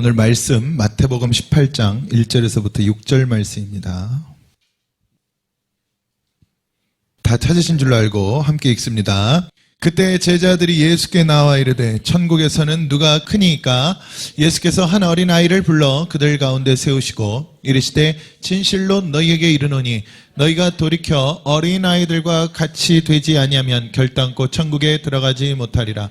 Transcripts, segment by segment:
오늘 말씀 마태복음 18장 1절에서부터 6절 말씀입니다. 다 찾으신 줄로 알고 함께 읽습니다. 그때 제자들이 예수께 나와 이르되 천국에서는 누가 크니까 예수께서 한 어린 아이를 불러 그들 가운데 세우시고 이르시되 진실로 너희에게 이르노니 너희가 돌이켜 어린 아이들과 같이 되지 아니하면 결단코 천국에 들어가지 못하리라.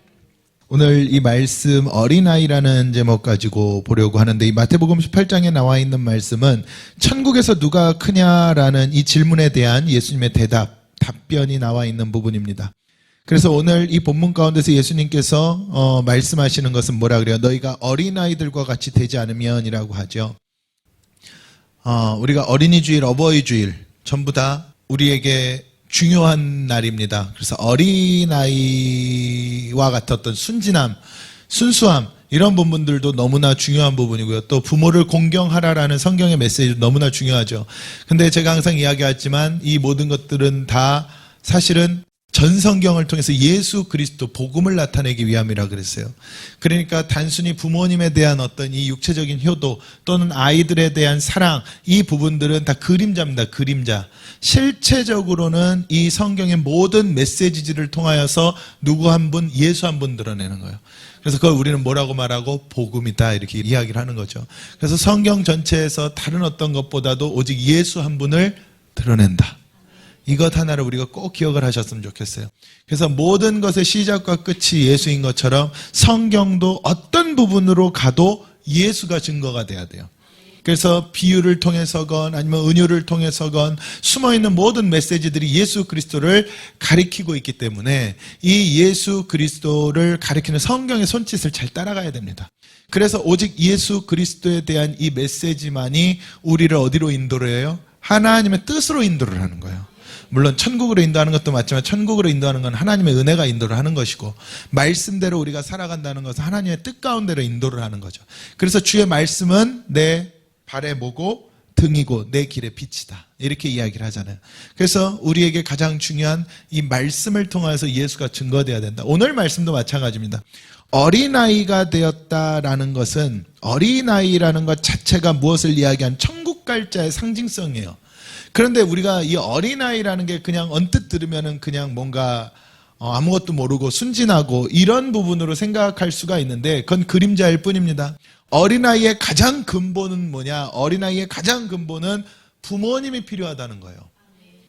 오늘 이 말씀 어린아이라는 제목 가지고 보려고 하는데 이 마태복음 18장에 나와 있는 말씀은 천국에서 누가 크냐라는 이 질문에 대한 예수님의 대답, 답변이 나와 있는 부분입니다. 그래서 오늘 이 본문 가운데서 예수님께서 어, 말씀하시는 것은 뭐라 그래요? 너희가 어린아이들과 같이 되지 않으면이라고 하죠. 어, 우리가 어린이 주일, 어버이 주일 전부 다 우리에게 중요한 날입니다. 그래서 어린아이와 같았던 순진함, 순수함 이런 부분들도 너무나 중요한 부분이고요. 또 부모를 공경하라라는 성경의 메시지도 너무나 중요하죠. 근데 제가 항상 이야기하지만 이 모든 것들은 다 사실은 전 성경을 통해서 예수 그리스도 복음을 나타내기 위함이라 그랬어요. 그러니까 단순히 부모님에 대한 어떤 이 육체적인 효도 또는 아이들에 대한 사랑 이 부분들은 다 그림자입니다. 그림자. 실체적으로는 이 성경의 모든 메시지들을 통하여서 누구 한 분, 예수 한 분 드러내는 거예요. 그래서 그걸 우리는 뭐라고 말하고 복음이다 이렇게 이야기를 하는 거죠. 그래서 성경 전체에서 다른 어떤 것보다도 오직 예수 한 분을 드러낸다. 이것 하나를 우리가 꼭 기억을 하셨으면 좋겠어요. 그래서 모든 것의 시작과 끝이 예수인 것처럼 성경도 어떤 부분으로 가도 예수가 증거가 돼야 돼요. 그래서 비유를 통해서건 아니면 은유를 통해서건 숨어 있는 모든 메시지들이 예수 그리스도를 가리키고 있기 때문에 이 예수 그리스도를 가리키는 성경의 손짓을 잘 따라가야 됩니다. 그래서 오직 예수 그리스도에 대한 이 메시지만이 우리를 어디로 인도를 해요? 하나님의 뜻으로 인도를 하는 거예요. 물론 천국으로 인도하는 것도 맞지만 천국으로 인도하는 건 하나님의 은혜가 인도를 하는 것이고 말씀대로 우리가 살아간다는 것은 하나님의 뜻 가운데로 인도를 하는 거죠. 그래서 주의 말씀은 내 발의 모고 등이고 내 길의 빛이다. 이렇게 이야기를 하잖아요. 그래서 우리에게 가장 중요한 이 말씀을 통해서 예수가 증거돼야 된다. 오늘 말씀도 마찬가지입니다. 어린아이가 되었다라는 것은 어린아이라는 것 자체가 무엇을 이야기한 천국 갈자의 상징성이에요. 그런데 우리가 이 어린아이라는 게 그냥 언뜻 들으면은 그냥 뭔가 어, 아무것도 모르고 순진하고 이런 부분으로 생각할 수가 있는데 그건 그림자일 뿐입니다. 어린아이의 가장 근본은 뭐냐? 어린아이의 가장 근본은 부모님이 필요하다는 거예요.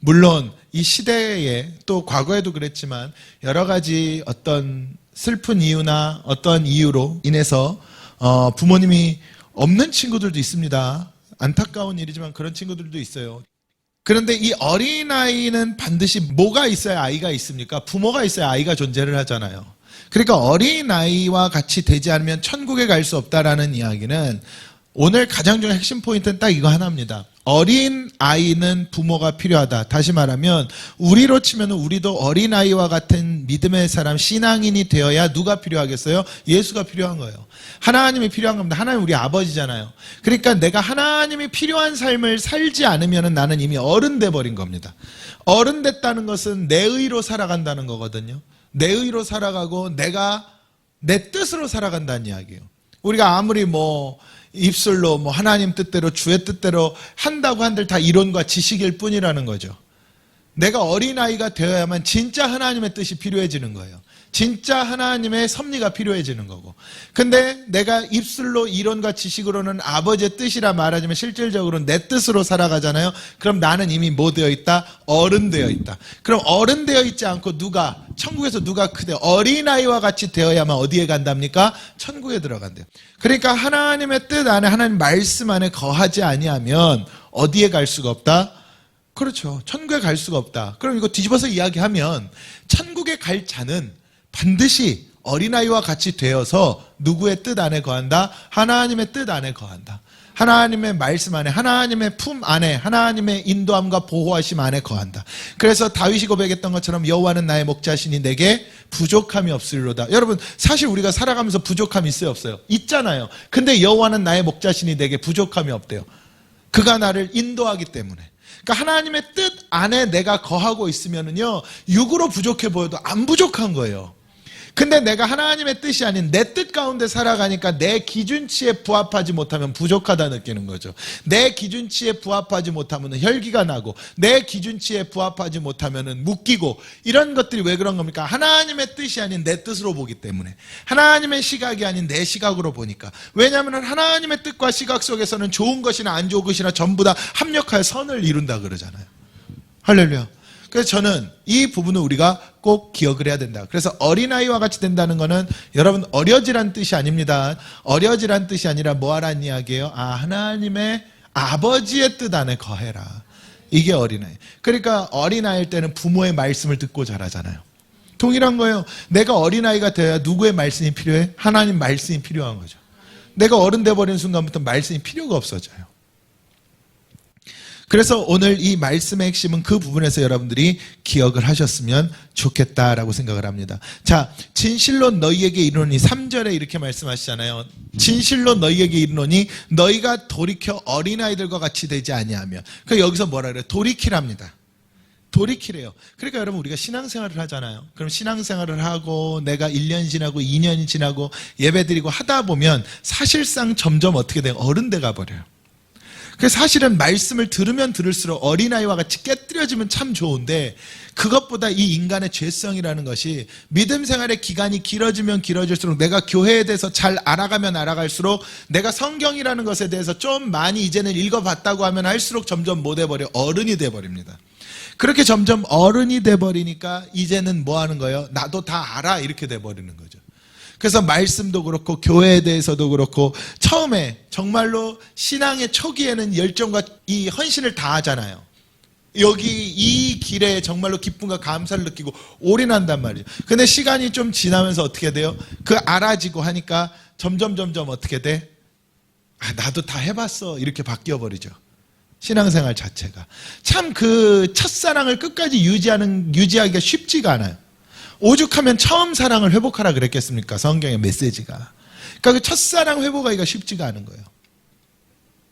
물론 이 시대에 또 과거에도 그랬지만 여러 가지 어떤 슬픈 이유나 어떤 이유로 인해서 어, 부모님이 없는 친구들도 있습니다. 안타까운 일이지만 그런 친구들도 있어요. 그런데 이 어린아이는 반드시 뭐가 있어야 아이가 있습니까? 부모가 있어야 아이가 존재를 하잖아요. 그러니까 어린아이와 같이 되지 않으면 천국에 갈 수 없다라는 이야기는 오늘 가장 중요한 핵심 포인트는 딱 이거 하나입니다. 어린 아이는 부모가 필요하다. 다시 말하면 우리로 치면 우리도 어린 아이와 같은 믿음의 사람 신앙인이 되어야 누가 필요하겠어요? 예수가 필요한 거예요. 하나님이 필요한 겁니다. 하나님 우리 아버지잖아요. 그러니까 내가 하나님이 필요한 삶을 살지 않으면 나는 이미 어른 돼 버린 겁니다. 어른 됐다는 것은 내 의로 살아간다는 거거든요. 내 의로 살아가고 내가 내 뜻으로 살아간다는 이야기예요. 우리가 아무리 뭐 입술로 뭐 하나님 뜻대로 주의 뜻대로 한다고 한들 다 이론과 지식일 뿐이라는 거죠. 내가 어린아이가 되어야만 진짜 하나님의 뜻이 필요해지는 거예요. 진짜 하나님의 섭리가 필요해지는 거고. 근데 내가 입술로 이론과 지식으로는 아버지의 뜻이라 말하지만 실질적으로는 내 뜻으로 살아가잖아요. 그럼 나는 이미 뭐 되어 있다? 어른 되어 있다. 그럼 어른 되어 있지 않고 누가, 천국에서 누가 크대? 어린아이와 같이 되어야만 어디에 간답니까? 천국에 들어간대요. 그러니까 하나님의 뜻 안에, 하나님 말씀 안에 거하지 아니하면 어디에 갈 수가 없다? 그렇죠. 천국에 갈 수가 없다. 그럼 이거 뒤집어서 이야기하면 천국에 갈 자는 반드시 어린아이와 같이 되어서 누구의 뜻 안에 거한다? 하나님의 뜻 안에 거한다. 하나님의 말씀 안에 하나님의 품 안에 하나님의 인도함과 보호하심 안에 거한다. 그래서 다윗이 고백했던 것처럼 여호와는 나의 목자시니 내게 부족함이 없으리로다. 여러분 사실 우리가 살아가면서 부족함이 있어요 없어요? 있잖아요. 근데 여호와는 나의 목자시니 내게 부족함이 없대요. 그가 나를 인도하기 때문에. 그러니까 하나님의 뜻 안에 내가 거하고 있으면은요 육으로 부족해 보여도 안 부족한 거예요. 근데 내가 하나님의 뜻이 아닌 내 뜻 가운데 살아가니까 내 기준치에 부합하지 못하면 부족하다 느끼는 거죠. 내 기준치에 부합하지 못하면 혈기가 나고 내 기준치에 부합하지 못하면 묶이고 이런 것들이 왜 그런 겁니까? 하나님의 뜻이 아닌 내 뜻으로 보기 때문에 하나님의 시각이 아닌 내 시각으로 보니까 왜냐하면 하나님의 뜻과 시각 속에서는 좋은 것이나 안 좋은 것이나 전부 다 합력하여 선을 이룬다 그러잖아요. 할렐루야. 그래서 저는 이 부분을 우리가 꼭 기억을 해야 된다. 그래서 어린아이와 같이 된다는 것은 여러분 어려지란 뜻이 아닙니다. 어려지란 뜻이 아니라 뭐하란 이야기예요? 아, 하나님의 아버지의 뜻 안에 거해라. 이게 어린아이. 그러니까 어린아이일 때는 부모의 말씀을 듣고 자라잖아요. 동일한 거예요. 내가 어린아이가 되어야 누구의 말씀이 필요해? 하나님 말씀이 필요한 거죠. 내가 어른 돼버리는 순간부터 말씀이 필요가 없어져요. 그래서 오늘 이 말씀의 핵심은 그 부분에서 여러분들이 기억을 하셨으면 좋겠다라고 생각을 합니다. 자, 진실로 너희에게 이르노니 3절에 이렇게 말씀하시잖아요. 진실로 너희에게 이르노니 너희가 돌이켜 어린아이들과 같이 되지 아니하며. 그 여기서 뭐라 그래요? 돌이키랍니다. 돌이키래요. 그러니까 여러분 우리가 신앙생활을 하잖아요. 그럼 신앙생활을 하고 내가 1년 지나고 2년이 지나고 예배드리고 하다 보면 사실상 점점 어떻게 돼요? 어른 돼가 버려요. 그 사실은 말씀을 들으면 들을수록 어린아이와 같이 깨뜨려지면 참 좋은데 그것보다 이 인간의 죄성이라는 것이 믿음 생활의 기간이 길어지면 길어질수록 내가 교회에 대해서 잘 알아가면 알아갈수록 내가 성경이라는 것에 대해서 좀 많이 이제는 읽어봤다고 하면 할수록 점점 못 해버려 어른이 돼버립니다. 그렇게 점점 어른이 돼버리니까 이제는 뭐 하는 거예요? 나도 다 알아 이렇게 돼버리는 거죠. 그래서 말씀도 그렇고 교회에 대해서도 그렇고 처음에 정말로 신앙의 초기에는 열정과 이 헌신을 다 하잖아요. 여기 이 길에 정말로 기쁨과 감사를 느끼고 올인한단 말이죠. 근데 시간이 좀 지나면서 어떻게 돼요? 그 알아지고 하니까 점점 점점 어떻게 돼? 아, 나도 다 해봤어. 이렇게 바뀌어 버리죠. 신앙생활 자체가. 참 그 첫사랑을 끝까지 유지하는, 유지하기가 쉽지가 않아요. 오죽하면 처음 사랑을 회복하라 그랬겠습니까? 성경의 메시지가. 그러니까 그 첫사랑 회복하기가 쉽지가 않은 거예요.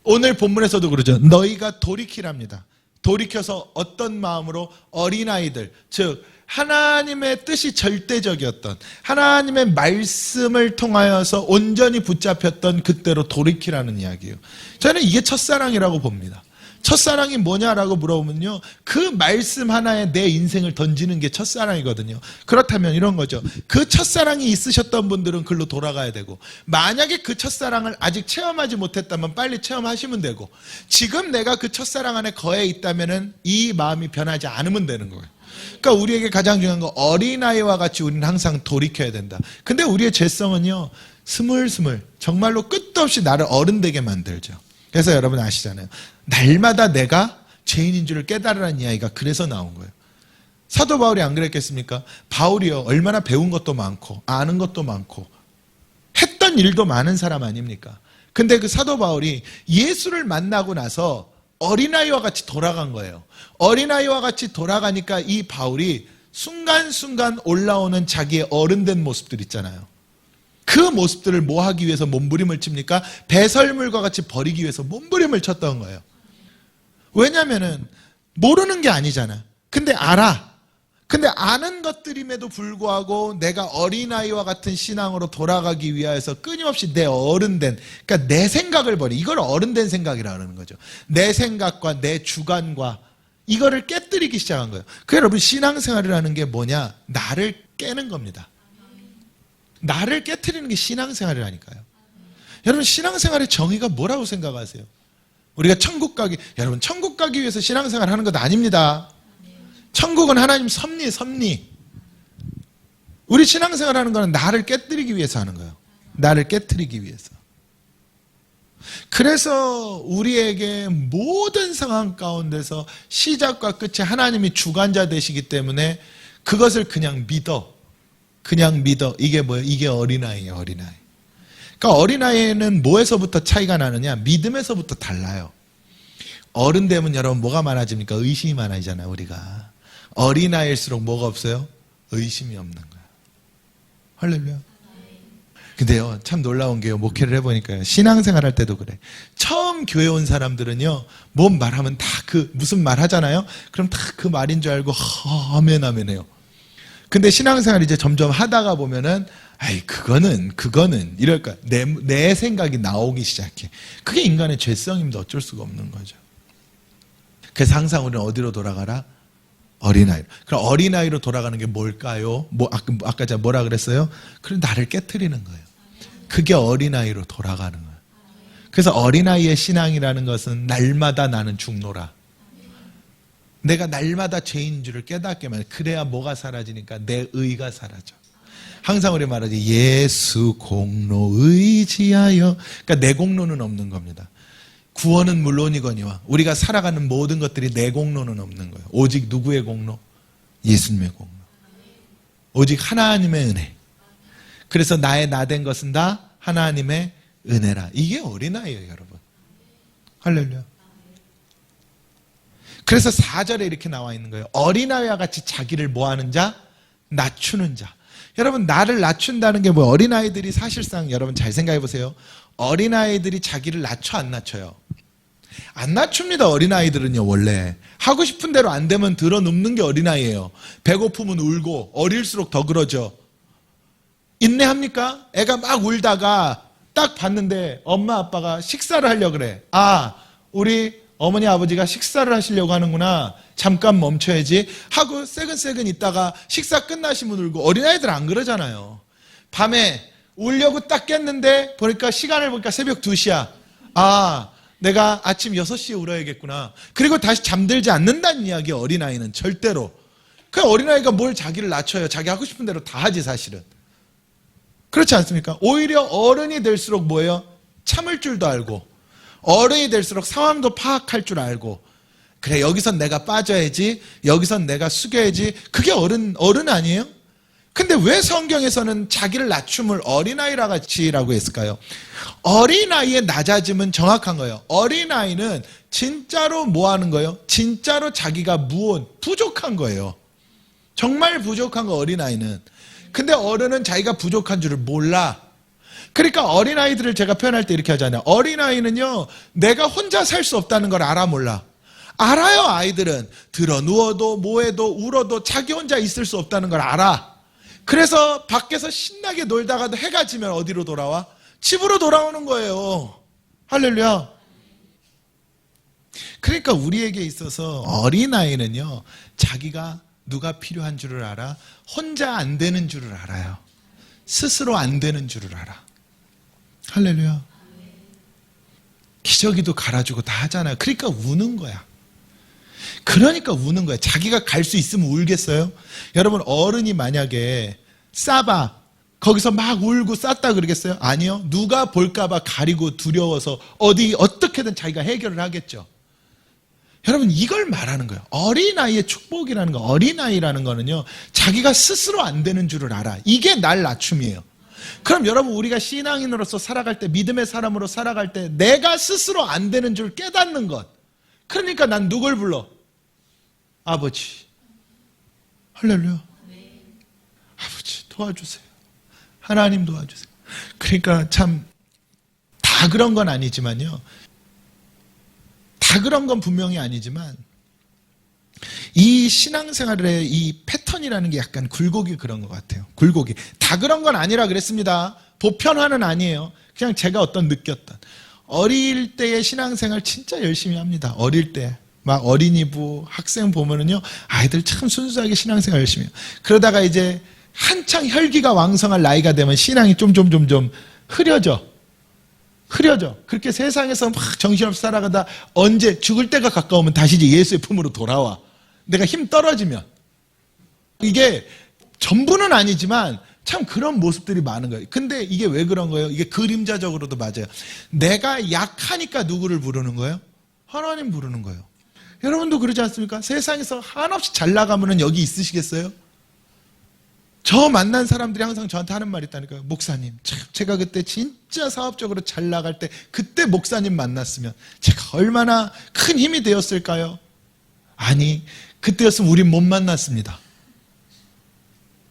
오늘 본문에서도 그러죠. 너희가 돌이키랍니다. 돌이켜서 어떤 마음으로 어린아이들, 즉, 하나님의 뜻이 절대적이었던, 하나님의 말씀을 통하여서 온전히 붙잡혔던 그때로 돌이키라는 이야기예요. 저는 이게 첫사랑이라고 봅니다. 첫사랑이 뭐냐라고 물어보면요. 그 말씀 하나에 내 인생을 던지는 게 첫사랑이거든요. 그렇다면 이런 거죠. 그 첫사랑이 있으셨던 분들은 글로 돌아가야 되고, 만약에 그 첫사랑을 아직 체험하지 못했다면 빨리 체험하시면 되고, 지금 내가 그 첫사랑 안에 거해 있다면은 이 마음이 변하지 않으면 되는 거예요. 그러니까 우리에게 가장 중요한 거 어린아이와 같이 우리는 항상 돌이켜야 된다. 근데 우리의 죄성은요. 스물스물 정말로 끝도 없이 나를 어른 되게 만들죠. 그래서 여러분 아시잖아요. 날마다 내가 죄인인 줄을 깨달으라는 이야기가 그래서 나온 거예요. 사도 바울이 안 그랬겠습니까? 바울이요. 얼마나 배운 것도 많고 아는 것도 많고 했던 일도 많은 사람 아닙니까? 근데 그 사도 바울이 예수를 만나고 나서 어린아이와 같이 돌아간 거예요. 어린아이와 같이 돌아가니까 이 바울이 순간순간 올라오는 자기의 어른된 모습들 있잖아요. 그 모습들을 뭐 하기 위해서 몸부림을 칩니까? 배설물과 같이 버리기 위해서 몸부림을 쳤던 거예요. 왜냐면은 모르는 게 아니잖아. 근데 알아. 근데 아는 것들임에도 불구하고 내가 어린아이와 같은 신앙으로 돌아가기 위하여서 끊임없이 내 어른된, 그러니까 내 생각을 버리. 이걸 어른된 생각이라는 거죠. 내 생각과 내 주관과 이거를 깨뜨리기 시작한 거예요. 그 여러분 신앙생활이라는 게 뭐냐? 나를 깨는 겁니다. 나를 깨뜨리는 게 신앙생활이라니까요. 여러분 신앙생활의 정의가 뭐라고 생각하세요? 우리가 천국 가기 여러분 천국 가기 위해서 신앙생활 하는 것 아닙니다. 천국은 하나님 섭리 섭리. 우리 신앙생활 하는 거는 나를 깨뜨리기 위해서 하는 거예요. 나를 깨뜨리기 위해서. 그래서 우리에게 모든 상황 가운데서 시작과 끝이 하나님이 주관자 되시기 때문에 그것을 그냥 믿어. 그냥 믿어. 이게 뭐예요? 이게 어린아이예요, 어린아이. 그러니까 어린아이는 뭐에서부터 차이가 나느냐? 믿음에서부터 달라요. 어른 되면 여러분 뭐가 많아집니까? 의심이 많아지잖아요, 우리가. 어린아이일수록 뭐가 없어요? 의심이 없는 거야. 할렐루야. 근데요, 참 놀라운 게요, 목회를 해보니까요, 신앙생활 할 때도 그래. 처음 교회 온 사람들은요, 뭔 말하면 다 그, 무슨 말 하잖아요? 그럼 다 그 말인 줄 알고, 아멘, 아멘 해요. 근데 신앙생활 이제 점점 하다가 보면은, 아이, 그거는, 그거는, 이럴까. 내, 내 생각이 나오기 시작해. 그게 인간의 죄성입니다. 어쩔 수가 없는 거죠. 그래서 항상 우리는 어디로 돌아가라? 어린아이. 그럼 어린아이로 돌아가는 게 뭘까요? 뭐, 아까, 아까 제가 뭐라 그랬어요? 그럼 나를 깨뜨리는 거예요. 그게 어린아이로 돌아가는 거예요. 그래서 어린아이의 신앙이라는 것은 날마다 나는 죽노라. 내가 날마다 죄인 줄을 깨닫게만 해. 그래야 뭐가 사라지니까 내 의가 사라져. 항상 우리 말하지 예수 공로 의지하여 그러니까 내 공로는 없는 겁니다. 구원은 물론이거니와 우리가 살아가는 모든 것들이 내 공로는 없는 거예요. 오직 누구의 공로? 예수님의 공로. 오직 하나님의 은혜. 그래서 나의 나 된 것은 다 하나님의 은혜라. 이게 어린아이예요, 여러분. 할렐루야. 그래서 4절에 이렇게 나와 있는 거예요. 어린아이와 같이 자기를 뭐 하는 자? 낮추는 자. 여러분, 나를 낮춘다는 게 뭐 어린아이들이 사실상 여러분 잘 생각해 보세요. 어린아이들이 자기를 낮춰 안 낮춰요? 안 낮춥니다, 어린아이들은요, 원래. 하고 싶은 대로 안 되면 들어 눕는 게 어린아이예요. 배고프면 울고, 어릴수록 더 그러죠. 인내합니까? 애가 막 울다가 딱 봤는데 엄마 아빠가 식사를 하려고 그래. 아, 우리 어머니 아버지가 식사를 하시려고 하는구나. 잠깐 멈춰야지. 하고 새근새근 있다가 식사 끝나시면 울고 어린아이들 안 그러잖아요. 밤에 울려고 딱 깼는데 보니까 시간을 보니까 새벽 2시야. 아, 내가 아침 6시에 울어야겠구나. 그리고 다시 잠들지 않는다는 이야기 어린아이는 절대로. 그 어린아이가 뭘 자기를 낮춰요. 자기 하고 싶은 대로 다 하지 사실은. 그렇지 않습니까? 오히려 어른이 될수록 뭐예요? 참을 줄도 알고 어른이 될수록 상황도 파악할 줄 알고 그래 여기선 내가 빠져야지 여기선 내가 숙여야지 그게 어른 어른 아니에요? 근데 왜 성경에서는 자기를 낮춤을 어린아이라 같이라고 했을까요? 어린아이의 낮아짐은 정확한 거예요. 어린아이는 진짜로 뭐 하는 거예요? 진짜로 자기가 무온 부족한 거예요. 정말 부족한 거 어린아이는. 근데 어른은 자기가 부족한 줄을 몰라. 그러니까 어린아이들을 제가 표현할 때 이렇게 하잖아요. 어린아이는요, 내가 혼자 살 수 없다는 걸 알아 몰라. 알아요, 아이들은. 들어 누워도, 뭐해도, 울어도 자기 혼자 있을 수 없다는 걸 알아. 그래서 밖에서 신나게 놀다가도 해가 지면 어디로 돌아와? 집으로 돌아오는 거예요. 할렐루야. 그러니까 우리에게 있어서 어린아이는요, 자기가 누가 필요한 줄을 알아? 혼자 안 되는 줄을 알아요. 스스로 안 되는 줄을 알아. 할렐루야. 기저귀도 갈아주고 다 하잖아요. 그러니까 우는 거야. 그러니까 우는 거야. 자기가 갈 수 있으면 울겠어요? 여러분, 어른이 만약에 싸봐. 거기서 막 울고 쌌다 그러겠어요? 아니요. 누가 볼까봐 가리고 두려워서 어디 어떻게든 자기가 해결을 하겠죠. 여러분 이걸 말하는 거예요. 어린아이의 축복이라는 거, 어린아이라는 거는요. 자기가 스스로 안 되는 줄을 알아. 이게 날 낮춤이에요. 그럼 여러분 우리가 신앙인으로서 살아갈 때 믿음의 사람으로 살아갈 때 내가 스스로 안 되는 줄 깨닫는 것. 그러니까 난 누굴 불러? 아버지. 할렐루야. 아버지 도와주세요. 하나님 도와주세요. 그러니까 참 다 그런 건 아니지만요. 다 그런 건 분명히 아니지만 이 신앙생활의 이 패턴이라는 게 약간 굴곡이 그런 것 같아요. 굴곡이. 다 그런 건 아니라 그랬습니다. 보편화는 아니에요. 그냥 제가 어떤 느꼈던. 어릴 때의 신앙생활 진짜 열심히 합니다. 어릴 때. 막 어린이부, 학생 보면은요, 아이들 참 순수하게 신앙생활 열심히 해요. 그러다가 이제 한창 혈기가 왕성할 나이가 되면 신앙이 좀, 좀, 좀, 좀 흐려져. 흐려져. 그렇게 세상에서 막 정신없이 살아가다 언제 죽을 때가 가까우면 다시 이제 예수의 품으로 돌아와. 내가 힘 떨어지면. 이게 전부는 아니지만 참 그런 모습들이 많은 거예요. 근데 이게 왜 그런 거예요? 이게 그림자적으로도 맞아요. 내가 약하니까 누구를 부르는 거예요? 하나님 부르는 거예요. 여러분도 그러지 않습니까? 세상에서 한없이 잘 나가면 여기 있으시겠어요? 저 만난 사람들이 항상 저한테 하는 말이 있다니까요. 목사님, 참 제가 그때 진짜 사업적으로 잘 나갈 때 그때 목사님 만났으면 제가 얼마나 큰 힘이 되었을까요? 아니, 그때였으면 우린 못 만났습니다.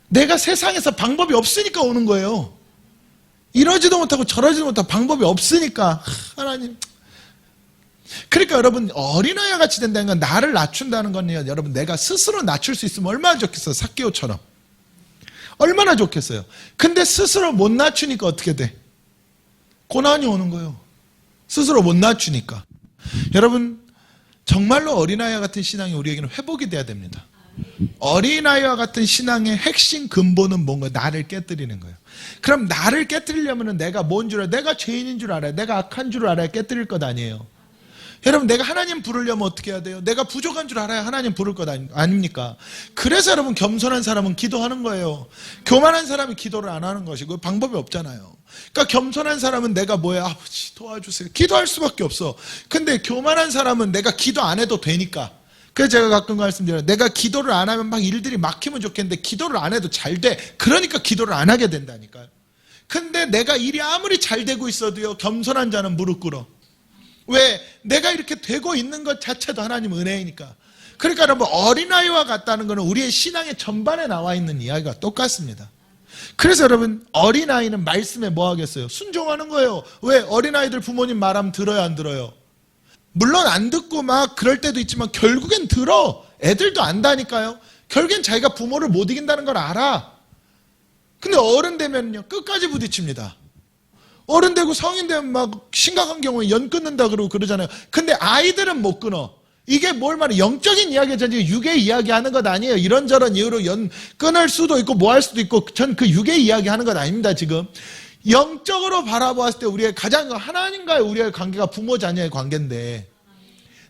내가 세상에서 방법이 없으니까 오는 거예요. 이러지도 못하고 저러지도 못하고 방법이 없으니까. 하나님. 그러니까 여러분 어린아이와 같이 된다는 건 나를 낮춘다는 건요. 여러분 내가 스스로 낮출 수 있으면 얼마나 좋겠어요? 사케오처럼. 얼마나 좋겠어요? 근데 스스로 못 낮추니까 어떻게 돼? 고난이 오는 거예요. 스스로 못 낮추니까. 여러분 정말로 어린아이와 같은 신앙이 우리에게는 회복이 돼야 됩니다 어린아이와 같은 신앙의 핵심 근본은 뭔가 나를 깨뜨리는 거예요. 그럼 나를 깨뜨리려면 내가 뭔 줄 알아요? 내가 죄인인 줄 알아요? 내가 악한 줄 알아야 깨뜨릴 것 아니에요. 여러분 내가 하나님 부르려면 어떻게 해야 돼요? 내가 부족한 줄 알아야 하나님 부를 것 아닙니까? 그래서 여러분 겸손한 사람은 기도하는 거예요. 교만한 사람이 기도를 안 하는 것이고 방법이 없잖아요. 그러니까 겸손한 사람은 내가 뭐야 아버지 도와주세요. 기도할 수밖에 없어. 근데 교만한 사람은 내가 기도 안 해도 되니까. 그래서 제가 가끔 말씀드려요. 내가 기도를 안 하면 막 일들이 막히면 좋겠는데 기도를 안 해도 잘 돼. 그러니까 기도를 안 하게 된다니까요. 근데 내가 일이 아무리 잘 되고 있어도요. 겸손한 자는 무릎 꿇어. 왜? 내가 이렇게 되고 있는 것 자체도 하나님 은혜이니까. 그러니까 여러분 어린아이와 같다는 것은 우리의 신앙의 전반에 나와 있는 이야기가 똑같습니다. 그래서 여러분 어린아이는 말씀에 뭐 하겠어요? 순종하는 거예요. 왜? 어린아이들 부모님 말하면 들어요 안 들어요? 물론 안 듣고 막 그럴 때도 있지만 결국엔 들어. 애들도 안다니까요. 결국엔 자기가 부모를 못 이긴다는 걸 알아. 근데 어른 되면요 끝까지 부딪힙니다. 어른 되고 성인 되면 막 심각한 경우에 연 끊는다 그러고 그러잖아요. 근데 아이들은 못 끊어. 이게 뭘 말해? 영적인 이야기잖아요. 육의 이야기 하는 것 아니에요. 이런저런 이유로 연 끊을 수도 있고 뭐 할 수도 있고 전 그 육의 이야기 하는 것 아닙니다, 지금. 영적으로 바라보았을 때 우리의 가장 하나님과의 우리의 관계가 부모 자녀의 관계인데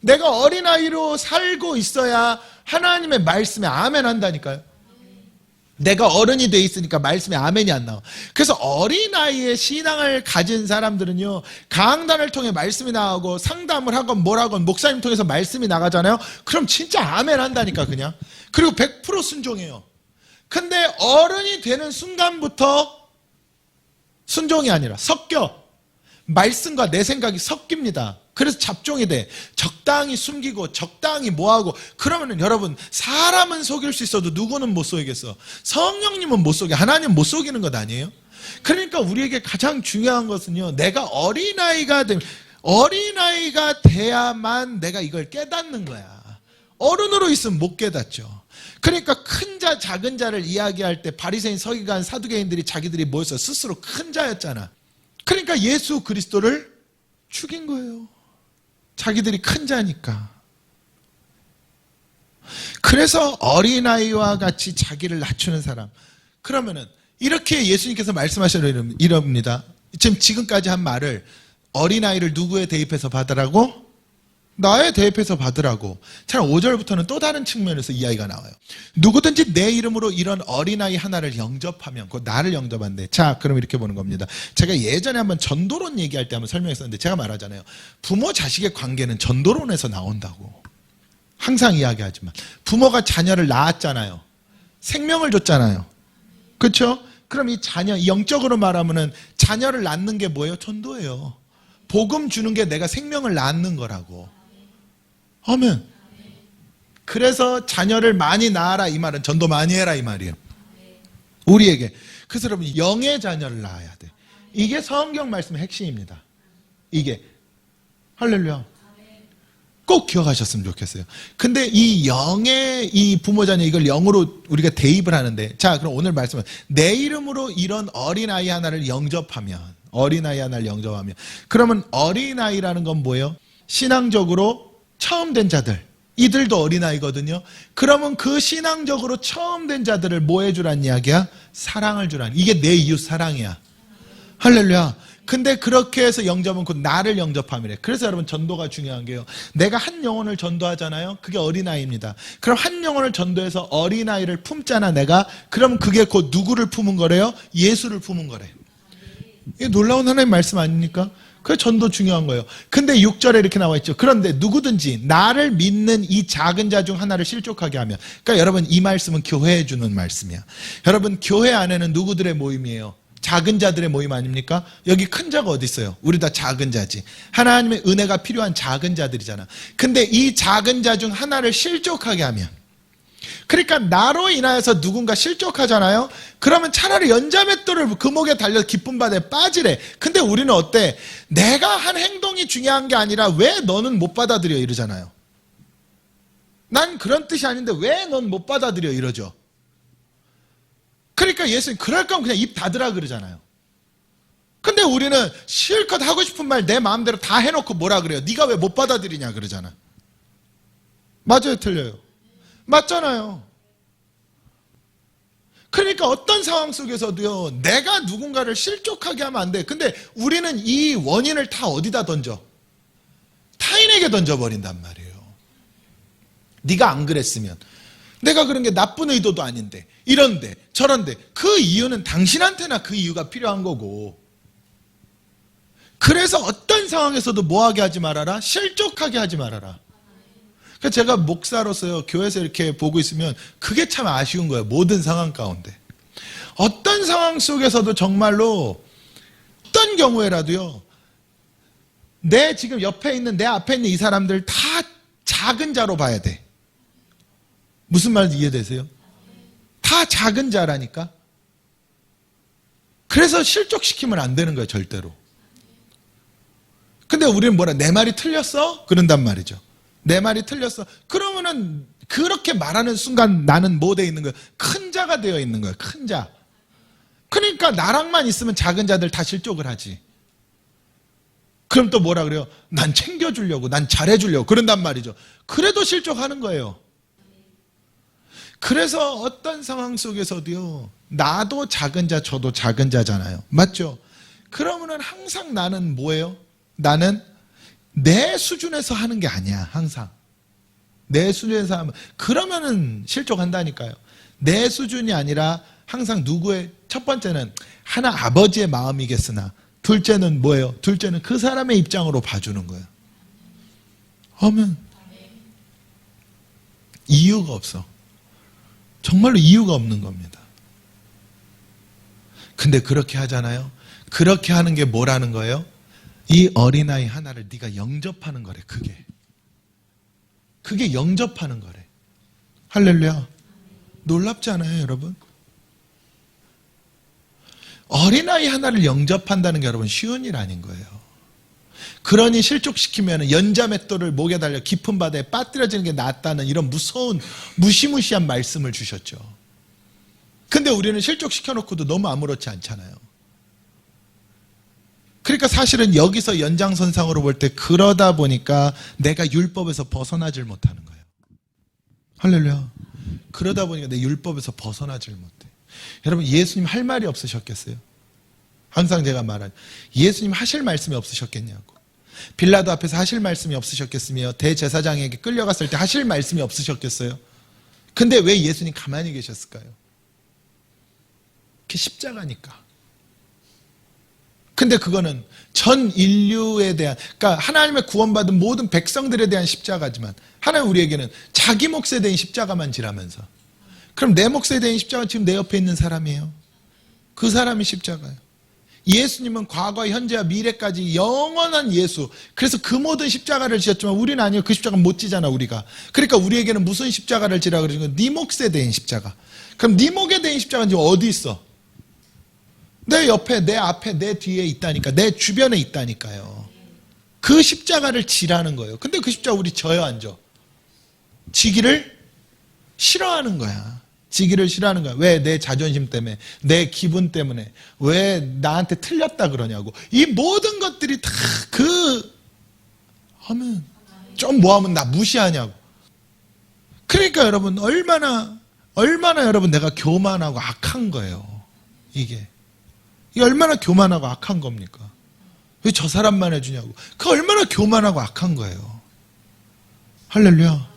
내가 어린아이로 살고 있어야 하나님의 말씀에 아멘 한다니까요. 내가 어른이 돼 있으니까 말씀에 아멘이 안 나와. 그래서 어린아이의 신앙을 가진 사람들은요, 강단을 통해 말씀이 나오고 상담을 하건 뭘 하건 목사님 통해서 말씀이 나가잖아요. 그럼 진짜 아멘 한다니까, 그냥. 그리고 100% 순종해요. 근데 어른이 되는 순간부터 순종이 아니라 섞여. 말씀과 내 생각이 섞입니다. 그래서 잡종이 돼. 적당히 숨기고 적당히 뭐하고 그러면은 여러분 사람은 속일 수 있어도 누구는 못 속이겠어. 성령님은 못 속여. 하나님 못 속이는 것 아니에요? 그러니까 우리에게 가장 중요한 것은요. 내가 어린아이가 되면 어린아이가 돼야만 내가 이걸 깨닫는 거야. 어른으로 있으면 못 깨닫죠. 그러니까 큰 자, 작은 자를 이야기할 때 바리새인, 서기관, 사두개인들이 자기들이 모여서 스스로 큰 자였잖아. 그러니까 예수 그리스도를 죽인 거예요. 자기들이 큰 자니까. 그래서 어린아이와 같이 자기를 낮추는 사람. 그러면은 이렇게 예수님께서 말씀하시는 이럽니다. 지금 지금까지 한 말을 어린아이를 누구에 대입해서 받으라고? 나에 대입해서 받으라고. 참 5절부터는 또 다른 측면에서 이야기가 나와요. 누구든지 내 이름으로 이런 어린아이 하나를 영접하면 그 나를 영접한대. 자, 그럼 이렇게 보는 겁니다. 제가 예전에 한번 전도론 얘기할 때 한번 설명했었는데 제가 말하잖아요. 부모 자식의 관계는 전도론에서 나온다고. 항상 이야기하지만 부모가 자녀를 낳았잖아요. 생명을 줬잖아요. 그렇죠? 그럼 이 자녀 영적으로 말하면은 자녀를 낳는 게 뭐예요? 전도예요. 복음 주는 게 내가 생명을 낳는 거라고. 아멘. 그래서 자녀를 많이 낳아라 이 말은 전도 많이 해라 이 말이에요. 우리에게. 그래서 여러분 영의 자녀를 낳아야 돼. 이게 성경 말씀의 핵심입니다. 이게 할렐루야. 꼭 기억하셨으면 좋겠어요. 근데 이 영의 이 부모 자녀 이걸 영으로 우리가 대입을 하는데 자 그럼 오늘 말씀은 내 이름으로 이런 어린아이 하나를 영접하면 어린아이 하나를 영접하면 그러면 어린아이라는 건 뭐예요? 신앙적으로 처음 된 자들 이들도 어린아이거든요. 그러면 그 신앙적으로 처음 된 자들을 뭐 해주란 이야기야? 사랑을 주란 이게 내 이웃 사랑이야. 할렐루야. 근데 그렇게 해서 영접은 곧 나를 영접함이래. 그래서 여러분 전도가 중요한 게요. 내가 한 영혼을 전도하잖아요. 그게 어린아이입니다. 그럼 한 영혼을 전도해서 어린아이를 품잖아 내가. 그럼 그게 곧 누구를 품은 거래요? 예수를 품은 거래. 이게 놀라운 하나님 말씀 아닙니까? 그 전도 중요한 거예요. 근데 6절에 이렇게 나와 있죠. 그런데 누구든지 나를 믿는 이 작은 자 중 하나를 실족하게 하면 그러니까 여러분 이 말씀은 교회에 주는 말씀이야. 여러분 교회 안에는 누구들의 모임이에요? 작은 자들의 모임 아닙니까? 여기 큰 자가 어디 있어요? 우리 다 작은 자지. 하나님의 은혜가 필요한 작은 자들이잖아. 근데 이 작은 자 중 하나를 실족하게 하면 그러니까 나로 인하여서 누군가 실족하잖아요. 그러면 차라리 연자맷돌을 그 목에 달려 기쁜 바다에 빠지래. 근데 우리는 어때? 내가 한 행동이 중요한 게 아니라 왜 너는 못 받아들여 이러잖아요. 난 그런 뜻이 아닌데 왜 넌 못 받아들여 이러죠. 그러니까 예수님 그럴 거면 그냥 입 닫으라 그러잖아요. 근데 우리는 실컷 하고 싶은 말 내 마음대로 다 해놓고 뭐라 그래요? 네가 왜 못 받아들이냐 그러잖아. 맞아요, 틀려요. 맞잖아요. 그러니까 어떤 상황 속에서도요, 내가 누군가를 실족하게 하면 안 돼. 근데 우리는 이 원인을 다 어디다 던져? 타인에게 던져버린단 말이에요. 네가 안 그랬으면. 내가 그런 게 나쁜 의도도 아닌데, 이런데, 저런데, 그 이유는 당신한테나 그 이유가 필요한 거고. 그래서 어떤 상황에서도 뭐하게 하지 말아라? 실족하게 하지 말아라. 그러니까 제가 목사로서요, 교회에서 이렇게 보고 있으면 그게 참 아쉬운 거예요. 모든 상황 가운데. 어떤 상황 속에서도 정말로 어떤 경우에라도요, 내 지금 옆에 있는, 내 앞에 있는 이 사람들 다 작은 자로 봐야 돼. 무슨 말인지 이해되세요? 다 작은 자라니까. 그래서 실족시키면 안 되는 거예요, 절대로. 근데 우리는 뭐라, 내 말이 틀렸어? 그런단 말이죠. 내 말이 틀렸어. 그러면은 그렇게 말하는 순간 나는 뭐 되어 있는 거야? 큰 자가 되어 있는 거야. 큰 자. 그러니까 나랑만 있으면 작은 자들 다 실족을 하지. 그럼 또 뭐라 그래요? 난 챙겨주려고, 난 잘해주려고 그런단 말이죠. 그래도 실족하는 거예요. 그래서 어떤 상황 속에서도요, 나도 작은 자, 저도 작은 자잖아요. 맞죠? 그러면은 항상 나는 뭐예요? 나는 내 수준에서 하는 게 아니야, 항상. 내 수준에서 하면, 그러면은 실족한다니까요. 내 수준이 아니라 항상 누구의, 첫 번째는 하나 아버지의 마음이겠으나, 둘째는 뭐예요? 둘째는 그 사람의 입장으로 봐주는 거예요. 하면, 이유가 없어. 정말로 이유가 없는 겁니다. 근데 그렇게 하잖아요. 그렇게 하는 게 뭐라는 거예요? 이 어린아이 하나를 네가 영접하는 거래. 그게. 그게 영접하는 거래. 할렐루야. 놀랍지 않아요, 여러분? 어린아이 하나를 영접한다는 게 여러분 쉬운 일 아닌 거예요. 그러니 실족시키면 연자맷돌을 목에 달려 깊은 바다에 빠뜨려지는 게 낫다는 이런 무서운 무시무시한 말씀을 주셨죠. 근데 우리는 실족시켜놓고도 너무 아무렇지 않잖아요. 그러니까 사실은 여기서 연장선상으로 볼 때 그러다 보니까 내가 율법에서 벗어나질 못하는 거예요. 할렐루야. 그러다 보니까 내 율법에서 벗어나질 못해. 여러분 예수님 할 말이 없으셨겠어요? 항상 제가 말한 예수님 하실 말씀이 없으셨겠냐고. 빌라도 앞에서 하실 말씀이 없으셨겠으며 대제사장에게 끌려갔을 때 하실 말씀이 없으셨겠어요? 근데 왜 예수님 가만히 계셨을까요? 그게 십자가니까. 근데 그거는 전 인류에 대한, 그러니까 하나님의 구원받은 모든 백성들에 대한 십자가지만, 하나님 우리에게는 자기 몫에 대한 십자가만 지라면서. 그럼 내 몫에 대한 십자가 지금 내 옆에 있는 사람이에요. 그 사람이 십자가예요. 예수님은 과거, 현재와 미래까지 영원한 예수. 그래서 그 모든 십자가를 지었지만 우리는 아니요. 그 십자가 못 지잖아, 우리가. 그러니까 우리에게는 무슨 십자가를 지라 그러는 네 몫에 대한 십자가. 그럼 네 목에 대한 십자가는 지금 어디 있어? 내 옆에, 내 앞에, 내 뒤에 있다니까. 내 주변에 있다니까요. 그 십자가를 지라는 거예요. 근데 그 십자가 우리 져요, 안 져? 지기를 싫어하는 거야. 지기를 싫어하는 거야. 왜? 내 자존심 때문에, 내 기분 때문에, 왜 나한테 틀렸다 그러냐고. 이 모든 것들이 다 그, 하면, 좀 뭐 하면 나 무시하냐고. 그러니까 여러분, 얼마나, 얼마나 여러분 내가 교만하고 악한 거예요. 이게. 이게 얼마나 교만하고 악한 겁니까? 왜 저 사람만 해주냐고. 그 얼마나 교만하고 악한 거예요. 할렐루야.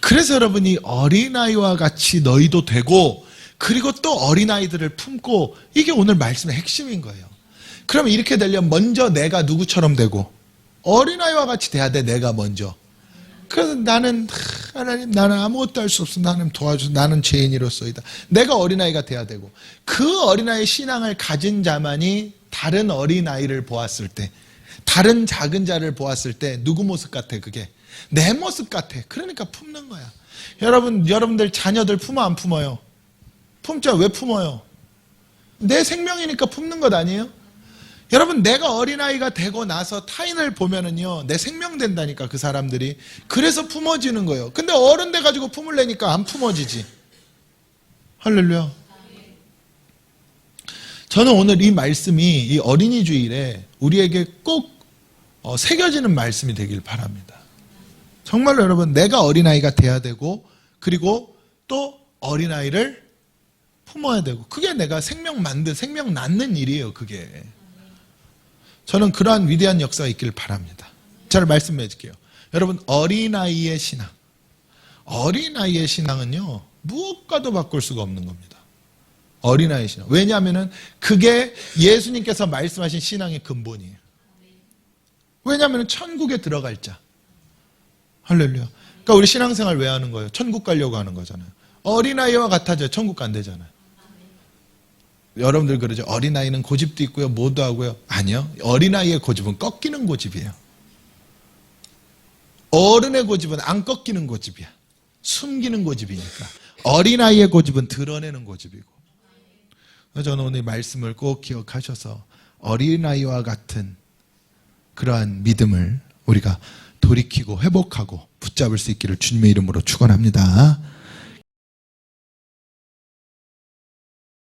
그래서 여러분이 어린아이와 같이 너희도 되고, 그리고 또 어린아이들을 품고, 이게 오늘 말씀의 핵심인 거예요. 그러면 이렇게 되려면 먼저 내가 누구처럼 되고 어린아이와 같이 돼야 돼 내가 먼저. 그래서 나는 하, 하나님 나는 아무것도 할 수 없어 나는 도와줘 나는 죄인이로서이다. 내가 어린아이가 돼야 되고 그 어린아이 신앙을 가진 자만이 다른 어린아이를 보았을 때 다른 작은 자를 보았을 때 누구 모습 같아 그게 내 모습 같아. 그러니까 품는 거야. 여러분 여러분들 자녀들 품어 안 품어요? 품자 왜 품어요? 내 생명이니까 품는 것 아니에요? 여러분 내가 어린아이가 되고 나서 타인을 보면은요 내 생명 된다니까 그 사람들이. 그래서 품어지는 거예요. 근데 어른 돼가지고 품을래니까 안 품어지지. 할렐루야. 저는 오늘 이 말씀이 이 어린이 주일에 우리에게 꼭 어, 새겨지는 말씀이 되길 바랍니다. 정말로 여러분 내가 어린아이가 돼야 되고 그리고 또 어린아이를 품어야 되고 그게 내가 생명 만든 생명 낳는 일이에요 그게 저는 그러한 위대한 역사가 있길 바랍니다. 잘 말씀해 줄게요. 여러분, 어린아이의 신앙. 어린아이의 신앙은요, 무엇과도 바꿀 수가 없는 겁니다. 어린아이의 신앙. 왜냐하면 그게 예수님께서 말씀하신 신앙의 근본이에요. 왜냐하면 천국에 들어갈 자. 할렐루야. 그러니까 우리 신앙생활 왜 하는 거예요? 천국 가려고 하는 거잖아요. 어린아이와 같아져 천국 안 되잖아요. 여러분들 그러죠. 어린아이는 고집도 있고요. 뭐도 하고요. 아니요. 어린아이의 고집은 꺾이는 고집이에요. 어른의 고집은 안 꺾이는 고집이야. 숨기는 고집이니까. 어린아이의 고집은 드러내는 고집이고. 저는 오늘 말씀을 꼭 기억하셔서 어린아이와 같은 그러한 믿음을 우리가 돌이키고 회복하고 붙잡을 수 있기를 주님의 이름으로 축원합니다.